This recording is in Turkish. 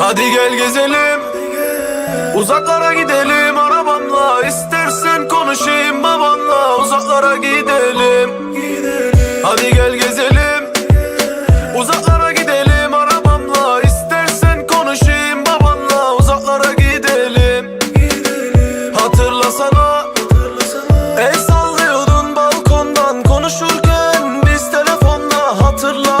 Hadi gel gezelim. Uzaklara gidelim. Arabamla İstersen konuşayım babamla. Uzaklara gidelim. Hadi gel gezelim. Uzaklara gidelim. Arabamla İstersen konuşayım babamla. Uzaklara gidelim. Hatırlasana. El sallıyordun balkondan Konuşurken biz telefonla hatırla